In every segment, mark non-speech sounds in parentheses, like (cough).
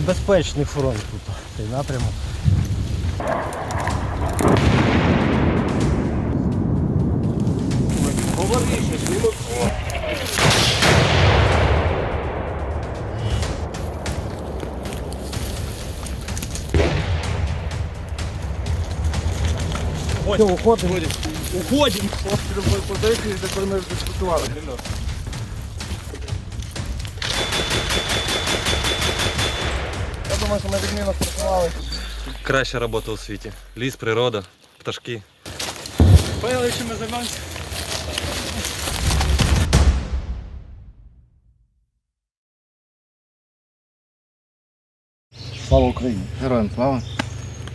небезпечний фронт тут, цей напрямок. Все, уходимо. Уходим! Постріл позиції, за коли ми дискутували. Думаю, що ми відмінно спрацювали. Краща робота у світі. Ліс, природа, пташки. Поняли, чим ми займаємося? Слава Україні! Героям слава.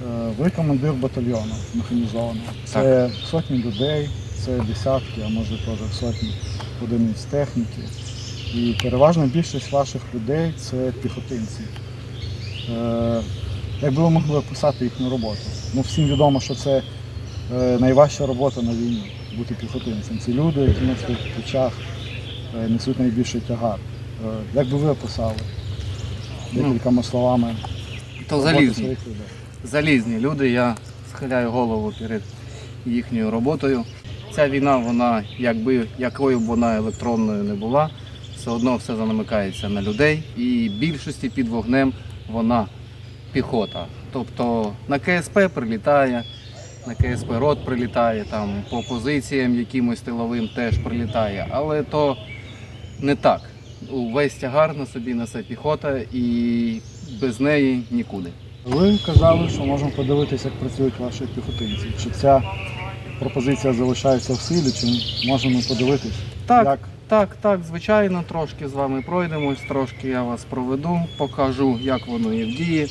Е, Ви командир батальйону механізованого. Це сотні людей, це десятки, а може теж сотні одиниць техніки. І переважна більшість ваших людей це піхотинці. Е, Якби ви могли описати їхню роботу? Ну, всім відомо, що це е, найважча робота на війні бути піхотинцем. Це люди, які на своїх плечах е, несуть найбільший тягар. Як би ви описали декількома словами То залізні. Залізні люди, я схиляю голову перед їхньою роботою. Ця війна, вона, якби якою б вона електронною не була, все одно все замикається на людей. І більшості під вогнем вона піхота. Тобто на КСП прилітає, на КСП рот прилітає, там по позиціям якимось тиловим теж прилітає. Але то не так. Увесь тягар на собі несе піхота і без неї нікуди. Ви казали, що можемо подивитися, як працюють ваші піхотинці. Чи ця пропозиція залишається в силі, чи можемо подивитись? Так, Як? Так, так, звичайно, трошки з вами пройдемось, трошки я вас проведу, покажу, як воно є в дії.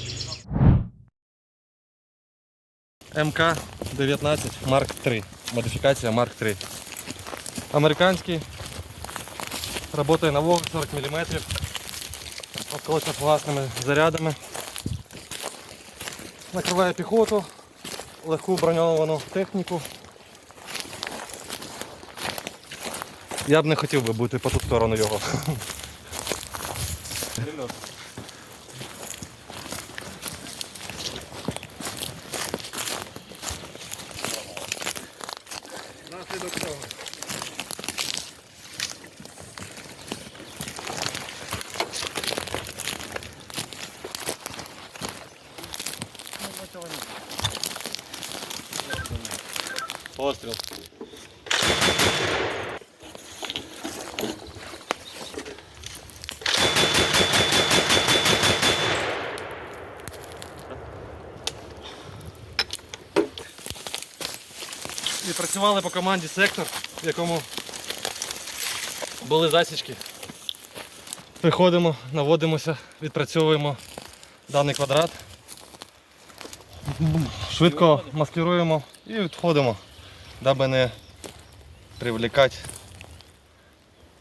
МК-19 Марк 3. Модифікація Марк 3. Американський. Работає на вогонь 40 мм. Осколочно-фугасними зарядами. Накриває піхоту, легку броньовану техніку. Я б не хотів би бути по ту сторону його. Постріл. Відпрацювали по команді сектор, в якому були засічки. Приходимо, наводимося, відпрацьовуємо даний квадрат. Швидко маскируємо і відходимо, даби не привлекати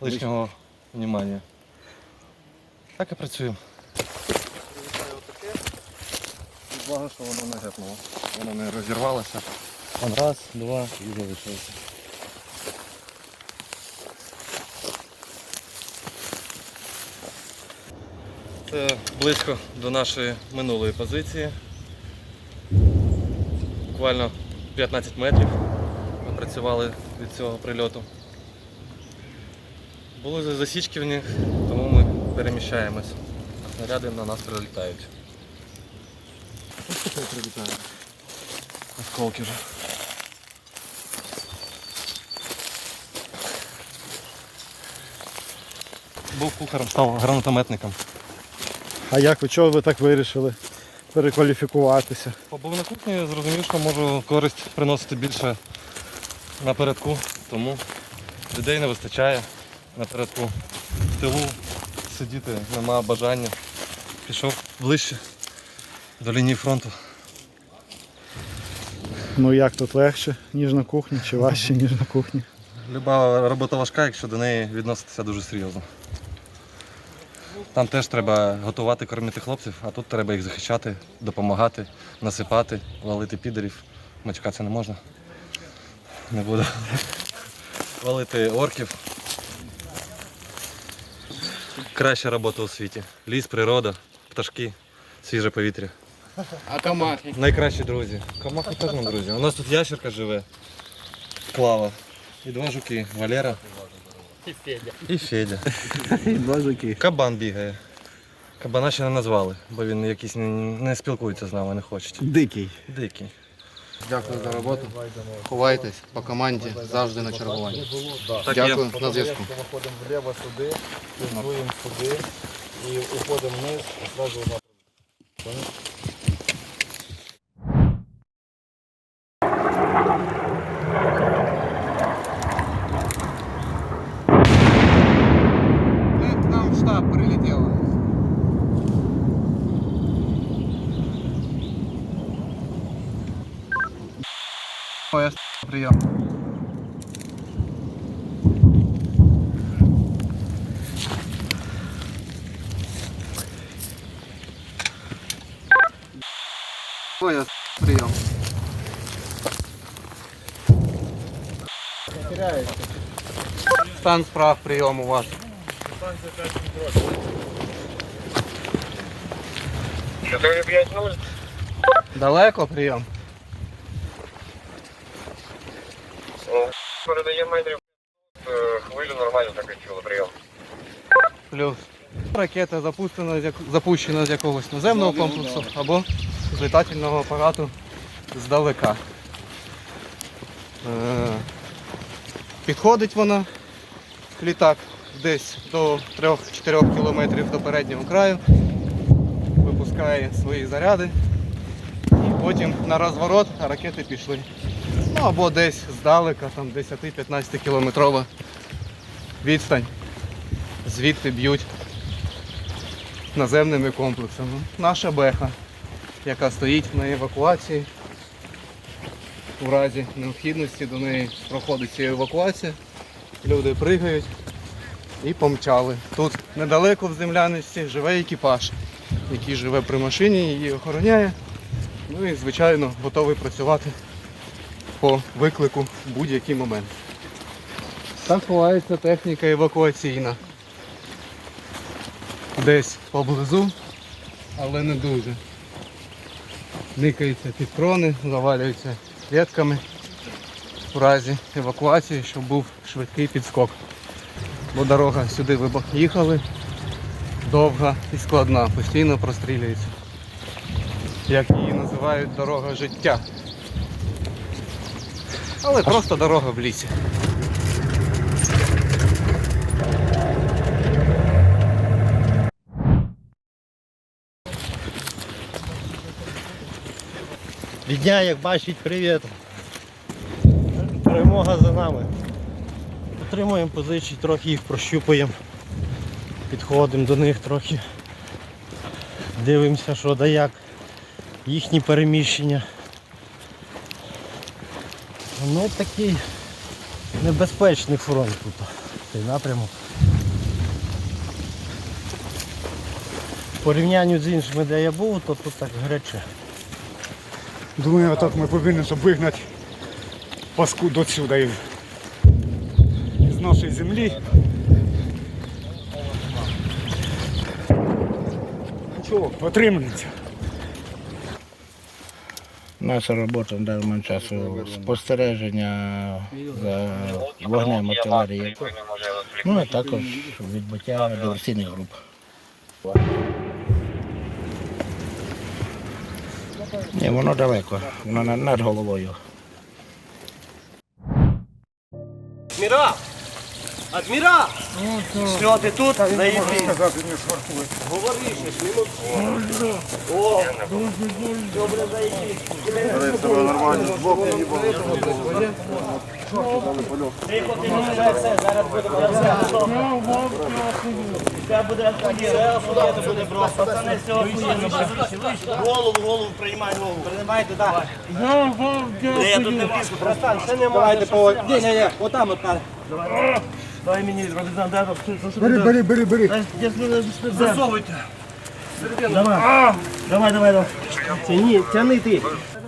лишнього внимання. Так і працюємо. Благо, що воно не гепнуло. Воно не розірвалося. Там раз, два і залишилося. Це близько до нашої минулої позиції. Буквально 15 метрів ми працювали від цього прильоту. Були засічки в них, тому ми переміщаємось. Снаряди на нас прилітають. Прилітає. Осколки вже. Був кухарем, став гранатометником. А як ви чого ви так вирішили перекваліфікуватися? Побув на кухні, зрозумів, що можу користь приносити більше напередку, тому людей не вистачає напередку. В тилу сидіти нема бажання. Пішов ближче до лінії фронту. Ну як тут легше, ніж на кухні, чи важче, ніж на кухні? Люба робота важка, якщо до неї відноситися дуже серйозно. Там теж треба готувати, кормити хлопців, а тут треба їх захищати, допомагати, насипати, валити підерів. Мачкатися не можна. Не буду. Валити орків. Краща робота у світі. Ліс, природа, пташки. свіже повітря. А камахи? Найкращі друзі. Камахи теж нам друзі. У нас тут ящерка живе. Клава. І два жуки. Валера. І Федя. І Федя. (laughs) Два жуки. Кабан бігає. Кабана ще не назвали, бо він якийсь не, не спілкується з нами, не хоче. Дикий. Дикий. Дякую за роботу. Ховайтесь по команді завжди на чергуванні. Дякую на зв'язку. Виходимо вліво сюди, фільтруємо сюди і уходимо вниз, і одразу на К нам в штаб прилетело. Поезд, прием. Поезд, прием. Стан справ, прием у вас. Далеко прийом. Передає метрів е, хвилю нормально відчули, прийом. Плюс. Ракета запущена з, як... запущена з якогось наземного комплексу або з літательного апарату здалека. Е, Підходить вона, літак, десь до 3-4 кілометрів до переднього краю, випускає свої заряди і потім на розворот ракети пішли. Ну або десь здалека, там 10-15 кілометрова відстань. Звідти б'ють наземними комплексами. Наша беха, яка стоїть на евакуації. У разі необхідності до неї проходить ця евакуація. Люди пригають і помчали. Тут недалеко в земляничці живе екіпаж, який живе при машині, її охороняє. Ну і, звичайно, готовий працювати по виклику в будь-який момент. Так ховається техніка евакуаційна. Десь поблизу, але не дуже. Никаються під крони, завалюються клітками в разі евакуації, щоб був швидкий підскок. Бо дорога сюди ви їхали довга і складна, постійно прострілюється. Як її називають дорога життя. Але просто дорога в лісі. Відня, як бачить, привіт. Перемога за нами. Отримуємо позиції, трохи їх прощупуємо. Підходимо до них трохи. Дивимося, що да як. Їхні переміщення. Ну такий небезпечний фронт тут. Цей напрямок. В порівнянні з іншими, де я був, то тут так гаряче. Думаю, отак ми повинні вигнати паскуд отсюда з нашої землі. Нічого, отримається. Наша робота в даному часу спостереження за вогнем артилерії. Ну а також відбиття диверсійних груп. Ні, воно далеко, воно над- головою. Адмірал! Адмірал! Що ти тут? Заїди. Говори щось, минутку. О, добре заїди. Тихо, тихо, все, все, зараз буде все буде охуєнно, все охуєнно буде просто. Пацани, все. Голову, голову, приймай голову. Приймайте, так. Я тут не влізу, братан, це не Давайте по... Ні, ні, ні, отам от надо. Дай мені Робінзон, дай Бери, бери, бери, бери. Засовуйте. Давай. Давай, давай, давай. Тяни, тяни ти.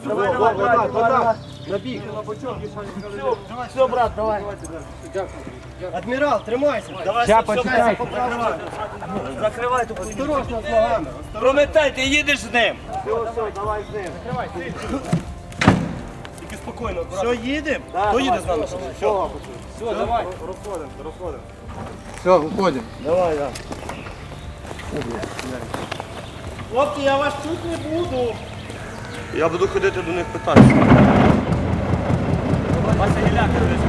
Давай, давай, давай, давай. На бік. Все, все, брат, давай. Адмірал, тримайся. Давай, все, все, закривай. Закривай ту Осторожно з ногами. Прометай, ти їдеш з ним. Все, все, давай з ним. Закривай, Спокійно. Все, їдемо? Хто їде з нами? Все, все, давай. Розходимо, розходимо. Все, виходимо. Давай, да. Хлопці, я вас тут не буду. Я буду ходити до них питатися. Вася Гіляка десь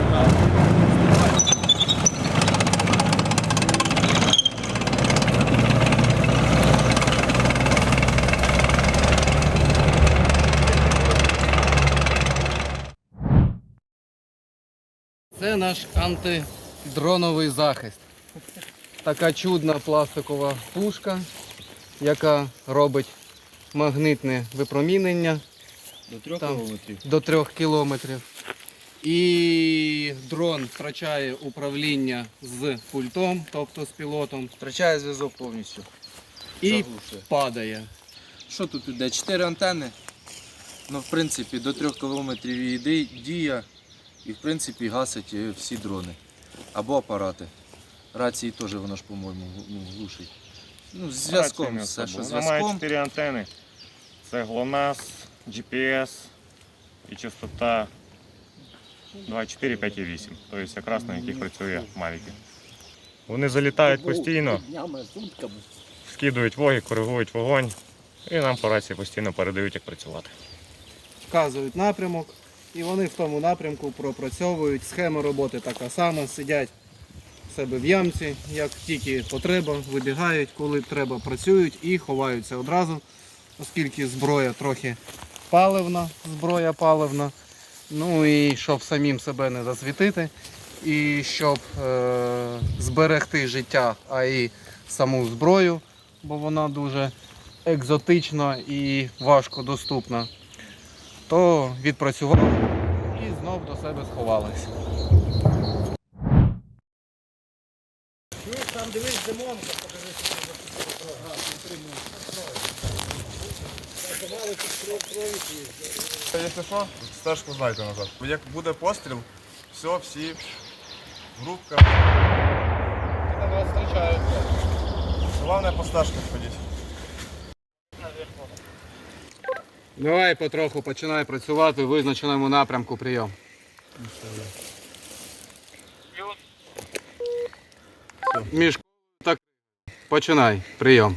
Це наш антидроновий захист. Така чудна пластикова пушка, яка робить магнитне випромінення До трьох Там. кілометрів. до 3 кілометрів. І дрон втрачає управління з пультом, тобто з пілотом, Втрачає зв'язок повністю. і Заглушує. падає. Що тут іде? Чотири антени. Ну, в принципі, до трьох кілометрів її дія і в принципі гасить е, всі дрони. Або апарати. Рації теж вона ж, по-моєму, ну, глушить. Ну, з зв'язком, все, що Вона має зв'язком. 4 антени. Це GLONASS, GPS і частота 2,4, 5,8. Тобто якраз на яких працює Mavic. Вони залітають постійно, скидують воги, коригують вогонь і нам по рації постійно передають, як працювати. Вказують напрямок, і вони в тому напрямку пропрацьовують. Схема роботи така сама, сидять в себе в ямці, як тільки потреба, вибігають, коли треба, працюють і ховаються одразу, оскільки зброя трохи паливна, зброя паливна. Ну і щоб самим себе не засвітити, і щоб е- зберегти життя, а і саму зброю, бо вона дуже екзотична і важко доступна, то відпрацював і знов до себе сховалися. Там дивись, Димонка. Якщо що, стежку знайте назад. Як буде постріл, все, всі групка. Тебе зустрічають. Головне по стежках ходіть. Давай потроху починай працювати в визначеному напрямку прийом. Між так починай прийом.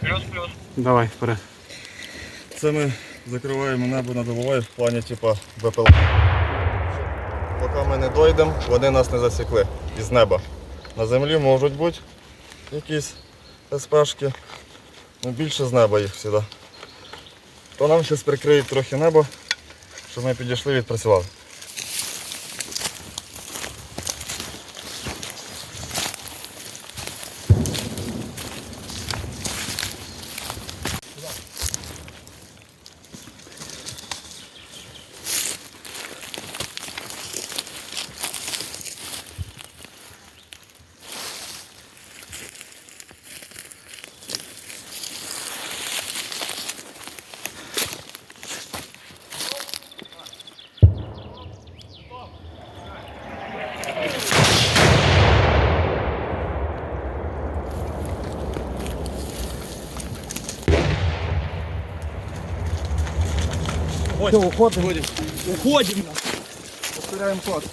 Плюс-плюс. Давай, вперед. Це ми закриваємо небо над головою в плані типу БПЛА. Поки ми не дійдемо, вони нас не засікли із неба. На землі можуть бути якісь СПшки, але більше з неба їх завжди. То нам зараз прикриють трохи небо, щоб ми підійшли і відпрацювали. Все, уходимо. Уходимо. Повторяємо код.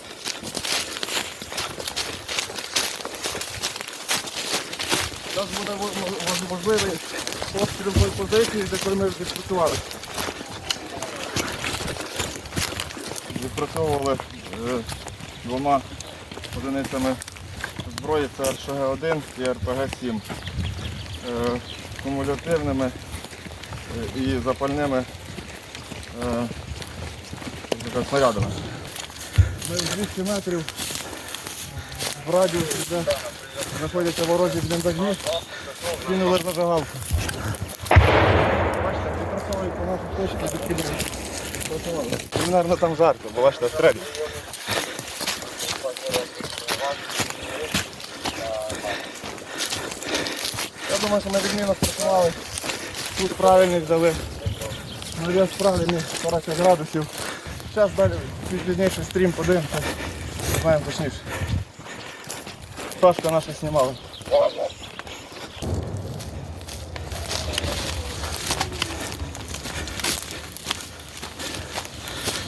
Зараз буде мо- мо- можливий постріл в позиції, де коли ми відпрацювали. Відпрацьовували е, двома одиницями зброї, це РШГ-1 і РПГ-7. Е, кумулятивними е, і запальними снарядами. Ми 200 метрів в радіусі, де знаходяться ворожі бліндажі, кинули зажигалку. Бачите, відпрацьовують по відкидають. Відпрацювали. Мені, мабуть, там жарко, бо бачите, стрелять. Я думаю, що ми відмінно спрацювали. Тут правильний взяли. Навіс правильний 40 градусів. Зараз далі пізніший стрім подивимося. знаємо точніше. Сашка наша знімала.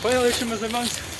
Поняли, чим ми займаємося?